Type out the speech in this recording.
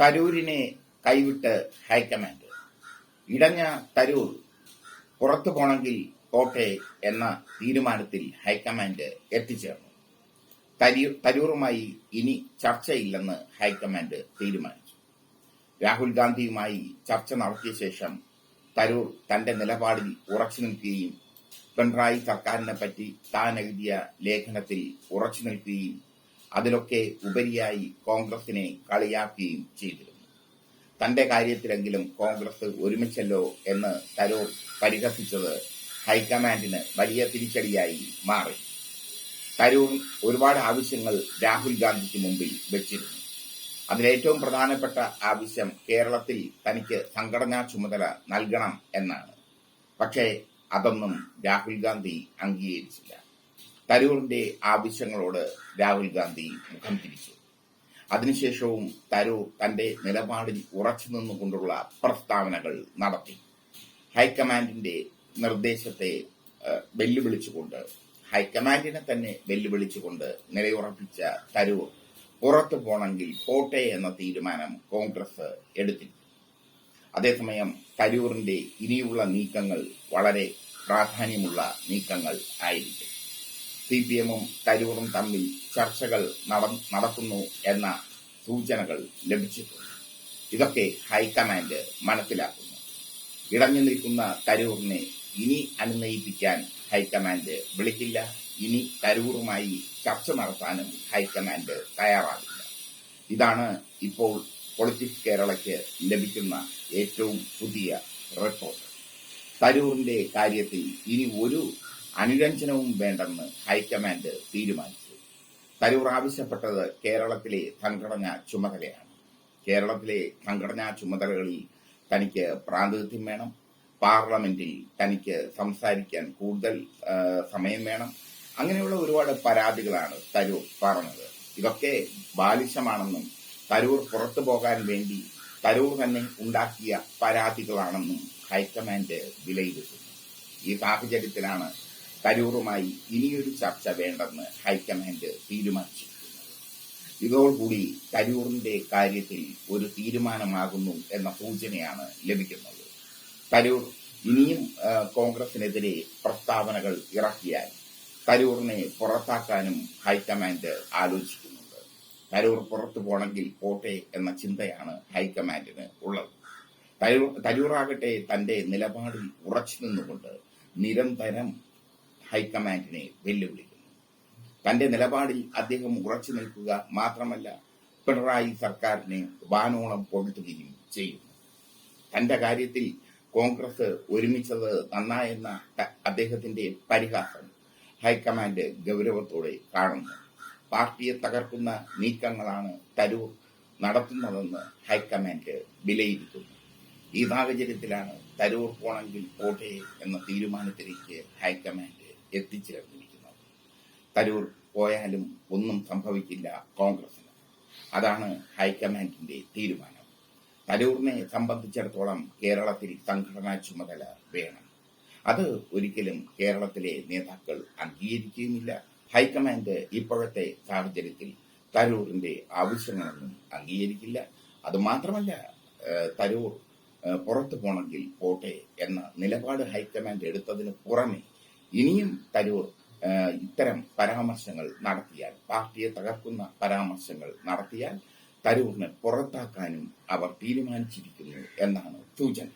തരൂരിനെ കൈവിട്ട് ഹൈക്കമാൻഡ്. ഇടഞ്ഞ തരൂർ പുറത്തു പോണെങ്കിൽ പോട്ടെ എന്ന തീരുമാനത്തിൽ ഹൈക്കമാൻഡ് എത്തിച്ചേർന്നു. തരൂ- തരൂറുമായി ഇനി ചർച്ചയില്ലെന്ന് ഹൈക്കമാൻഡ് തീരുമാനിച്ചു. രാഹുൽ ഗാന്ധിയുമായി ചർച്ച നടത്തിയ ശേഷം തരൂർ തന്റെ നിലപാടിൽ ഉറച്ചു നിൽക്കുകയും പിണറായി സർക്കാരിനെ പറ്റി താൻ എഴുതിയ ലേഖനത്തിൽ ഉറച്ചു നിൽക്കുകയും അതിലൊക്കെ ഉപരിയായി കോൺഗ്രസിനെ കളിയാക്കുകയും ചെയ്തിരുന്നു. തന്റെ കാര്യത്തിലെങ്കിലും കോൺഗ്രസ് ഒരുമിച്ചല്ലോ എന്ന് തരൂർ പരിഹസിച്ചത് ഹൈക്കമാൻഡിന് വലിയ തിരിച്ചടിയായി മാറി. തരൂർ ഒരുപാട് ആവശ്യങ്ങൾ രാഹുൽ ഗാന്ധിക്ക് മുമ്പിൽ വെച്ചിരുന്നു. അതിലേറ്റവും പ്രധാനപ്പെട്ട ആവശ്യം കേരളത്തിൽ തനിക്ക് സംഘടനാ ചുമതല നൽകണം എന്നാണ്. പക്ഷേ അതൊന്നും രാഹുൽ ഗാന്ധി അംഗീകരിച്ചില്ല. തരൂറിന്റെ ആവശ്യങ്ങളോട് രാഹുൽ ഗാന്ധി മുഖം തിരിച്ചു. അതിനുശേഷവും തരൂർ തന്റെ നിലപാടിൽ ഉറച്ചു നിന്നുകൊണ്ടുള്ള പ്രസ്താവനകൾ നടത്തി. ഹൈക്കമാൻഡിന്റെ നിർദ്ദേശത്തെ വെല്ലുവിളിച്ചുകൊണ്ട് ഹൈക്കമാൻഡിനെ തന്നെ വെല്ലുവിളിച്ചുകൊണ്ട് നിലയുറപ്പിച്ച തരൂർ പുറത്തു പോണെങ്കിൽ പോട്ടെ എന്ന തീരുമാനം കോൺഗ്രസ് എടുത്തിരുന്നു. അതേസമയം തരൂറിന്റെ ഇനിയുള്ള നീക്കങ്ങൾ വളരെ പ്രാധാന്യമുള്ള നീക്കങ്ങൾ ആയിരിക്കും. സി പി എമ്മും തരൂറും തമ്മിൽ ചർച്ചകൾ നടക്കുന്നു എന്ന സൂചനകൾ ലഭിച്ചിട്ടുണ്ട്. ഇതൊക്കെ ഹൈക്കമാൻഡ് മനസ്സിലാക്കുന്നു. ഇടഞ്ഞു നിൽക്കുന്ന തരൂറിനെ ഇനി അനുനയിപ്പിക്കാൻ ഹൈക്കമാൻഡ് വിളിക്കില്ല. ഇനി തരൂറുമായി ചർച്ച നടത്താനും ഹൈക്കമാൻഡ് തയ്യാറാകില്ല. ഇതാണ് ഇപ്പോൾ പൊളിറ്റിക്സ് കേരളയ്ക്ക് ലഭിക്കുന്ന ഏറ്റവും പുതിയ റിപ്പോർട്ട്. തരൂറിന്റെ കാര്യത്തിൽ ഇനി ഒരു അനുരഞ്ജനവും വേണ്ടെന്ന് ഹൈക്കമാൻഡ് തീരുമാനിച്ചു. തരൂർ ആവശ്യപ്പെട്ടത് കേരളത്തിലെ സംഘടനാ ചുമതലയാണ്. കേരളത്തിലെ സംഘടനാ ചുമതലകളിൽ തനിക്ക് പ്രാതിനിധ്യം വേണം. പാർലമെന്റിൽ തനിക്ക് സംസാരിക്കാൻ കൂടുതൽ സമയം വേണം. അങ്ങനെയുള്ള ഒരുപാട് പരാതികളാണ് തരൂർ പറഞ്ഞത്. ഇതൊക്കെ ബാലിശമാണെന്നും തരൂർ പുറത്തു പോകാൻ വേണ്ടി തരൂർ തന്നെ ഉണ്ടാക്കിയ പരാതികളാണെന്നും ഹൈക്കമാൻഡ് വിലയിരുത്തുന്നു. ഈ സാഹചര്യത്തിലാണ് തരൂറുമായി ഇനിയൊരു ചർച്ച വേണ്ടെന്ന് ഹൈക്കമാൻഡ് തീരുമാനിച്ചിരിക്കുന്നത്. ഇതോടുകൂടി തരൂറിന്റെ കാര്യത്തിൽ ഒരു തീരുമാനമാകുന്നു എന്ന സൂചനയാണ് ലഭിക്കുന്നത്. തരൂർ ഇനിയും കോൺഗ്രസിനെതിരെ പ്രസ്താവനകൾ ഇറക്കിയാൽ തരൂറിനെ പുറത്താക്കാനും ഹൈക്കമാൻഡ് ആലോചിക്കുന്നുണ്ട്. തരൂർ പുറത്തു പോണെങ്കിൽ പോട്ടെ എന്ന ചിന്തയാണ് ഹൈക്കമാൻഡിന് ഉള്ളത്. തരൂറാകട്ടെ തന്റെ നിലപാടിൽ ഉറച്ചു നിന്നുകൊണ്ട് നിരന്തരം ഹൈക്കമാൻഡിനെ വെല്ലുവിളിക്കുന്നു. തന്റെ നിലപാടിൽ അദ്ദേഹം ഉറച്ചു നിൽക്കുക മാത്രമല്ല പിണറായി സർക്കാരിനെ വാനോളം പൊഴുത്തുകയും ചെയ്യുന്നു. തന്റെ കാര്യത്തിൽ കോൺഗ്രസ് ഒരുമിച്ചത് നന്നായെന്ന അദ്ദേഹത്തിന്റെ പരിഹാസം ഹൈക്കമാൻഡ് ഗൗരവത്തോടെ കാണുന്നു. പാർട്ടിയെ തകർക്കുന്ന നീക്കങ്ങളാണ് തരൂർ നടത്തുന്നതെന്ന് ഹൈക്കമാൻഡ് വിലയിരുത്തുന്നു. ഈ സാഹചര്യത്തിലാണ് തരൂർ പോണെങ്കിൽ പോട്ടെ എന്ന തീരുമാനത്തിലേക്ക് ഹൈക്കമാൻഡ് എത്തിച്ചേർന്നിരിക്കുന്നത്. തരൂർ പോയാലും ഒന്നും സംഭവിക്കില്ല കോൺഗ്രസിന് അതാണ് ഹൈക്കമാൻഡിന്റെ തീരുമാനം. തരൂറിനെ സംബന്ധിച്ചിടത്തോളം കേരളത്തിൽ സംഘടനാ ചുമതല വേണം. അത് ഒരിക്കലും കേരളത്തിലെ നേതാക്കൾ അംഗീകരിക്കുകയുമില്ല. ഹൈക്കമാൻഡ് ഇപ്പോഴത്തെ സാഹചര്യത്തിൽ തരൂറിന്റെ ആവശ്യങ്ങളൊന്നും അംഗീകരിക്കില്ല. അതുമാത്രമല്ല മാത്രമല്ല തരൂർ പുറത്തു പോണെങ്കിൽ പോട്ടെ എന്ന നിലപാട് ഹൈക്കമാൻഡ് എടുത്തതിന് പുറമെ ഇനിയും തരൂർ ഇത്തരം പരാമർശങ്ങൾ നടത്തിയാൽ പാർട്ടിയെ തകർക്കുന്ന പരാമർശങ്ങൾ നടത്തിയാൽ തരൂറിനെ പുറത്താക്കാനും അവർ തീരുമാനിച്ചിരിക്കുന്നു എന്നാണ് സൂചന.